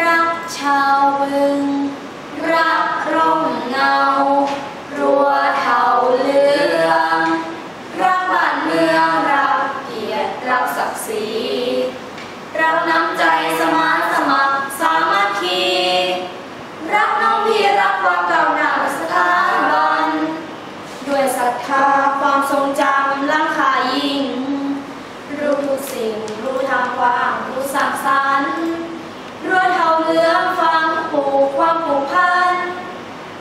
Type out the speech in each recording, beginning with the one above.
รักชาวบึง รักร่มเงา ผูกพัน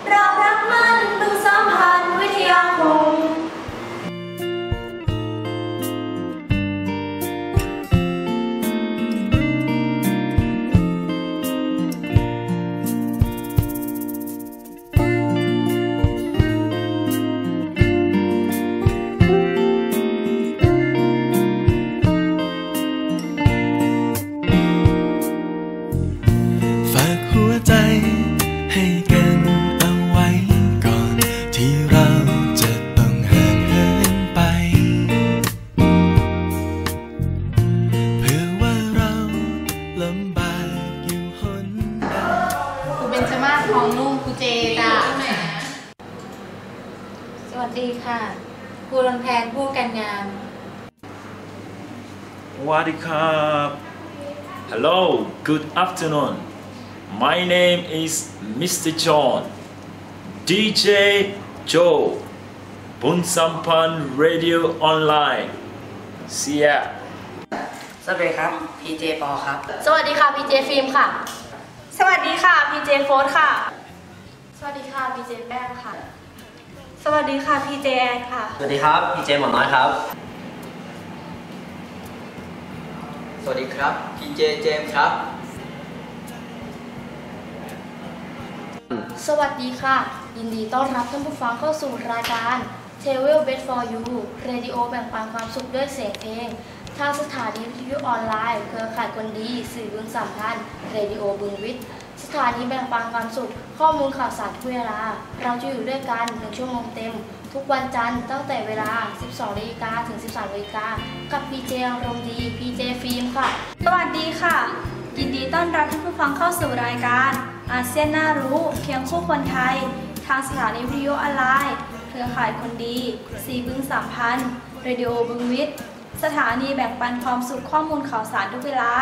เรารักมันบึงสัมพันธ์วิทยาคมฝากหัวใจ ให้กันเอาไว้ก่อนที่เราจะต้องห่างเหินไป เพื่อว่าเราลำบากอยู่หนใดครูเบนจมาศทองนุ่มครูเจจ้ะสวัสดีค่ะครูรนแพนผู้กันงาม Wadikap. Hello, good afternoon. My name is Mr. John. DJ Joe. Bunsampan Radio Online. See ya. สวัสดีครับ PJ ปอครับ สวัสดีค่ะพีเจฟิล์มค่ะ สวัสดีค่ะพีเจโฟสค่ะ สวัสดีค่ะพีเจแป้งค่ะ สวัสดีค่ะพีเจแอนค่ะ สวัสดีครับ PJ หมอน้อยครับ สวัสดีครับ PJ เจมส์ครับ สวัสดีค่ะ ยินดีต้อนรับท่านผู้ฟังเข้าสู่รายการ t a v e l Best for You เรดิโอแบ่งปันความสุขด้วยเสียงเพลง ทางสถานีวิทยุออนไลน์ เครือข่ายคนดี สื่อบึงสัมพันเรดิโอบึงวิทย์สถานีแบ่งปันความสุข ข้อมูลข่าวสารทุกเวลา เราจะอยู่ด้วยกันหนึ่งชั่วโมงเต็ม ทุกวันจันทร์ตั้งแต่เวลา 12นาฬิกาถึง 13นาฬิกากับ PJ อารมณ์ดี PJ ฟิล์มค่ะ สวัสดีค่ะ ยินดีต้อนรับท่านผู้ฟังเข้าสู่รายการ อาเซียนน่ารู้เคียงคู่คนไทย ทางสถานีวิทยุออนไลน์เครือข่ายคนดีสีบึงสามพันเรดิโอบึงวิทย์สถานีแบ่งปันความสุขข้อมูลข่าวสารทุกเวลา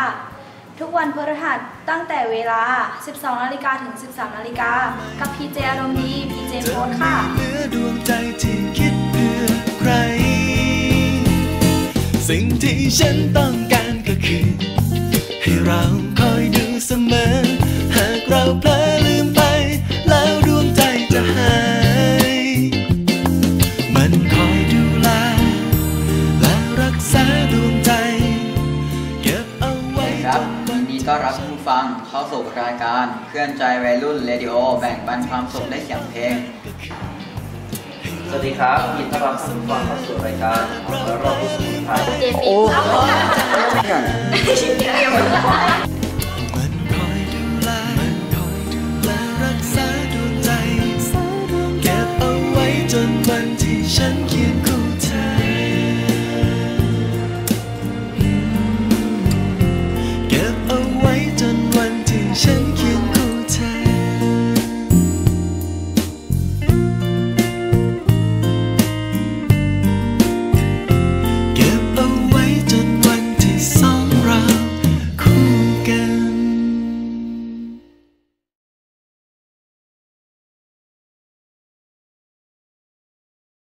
ทุกวันพฤหัสตั้งแต่เวลา 12 นาฬิกาถึง 13 นาฬิกา กับพีเจอารมณ์ดีพีเจโพสค่ะเหลือดวงใจที่คิดเพื่อใคร สิ่งที่ฉันต้อง ครับยินดีต้อนรับผู้ฟังเข้าสู่รายการเคลื่อนใจวัยรุ่นเรดิโอแบ่งปันความสุขได้เสียงเพลง สวัสดีครับยินดีต้อนรับท่านผู้ฟังเข้าสู่รายการของเราผู้สูงอายุ PJ ฟิล์ม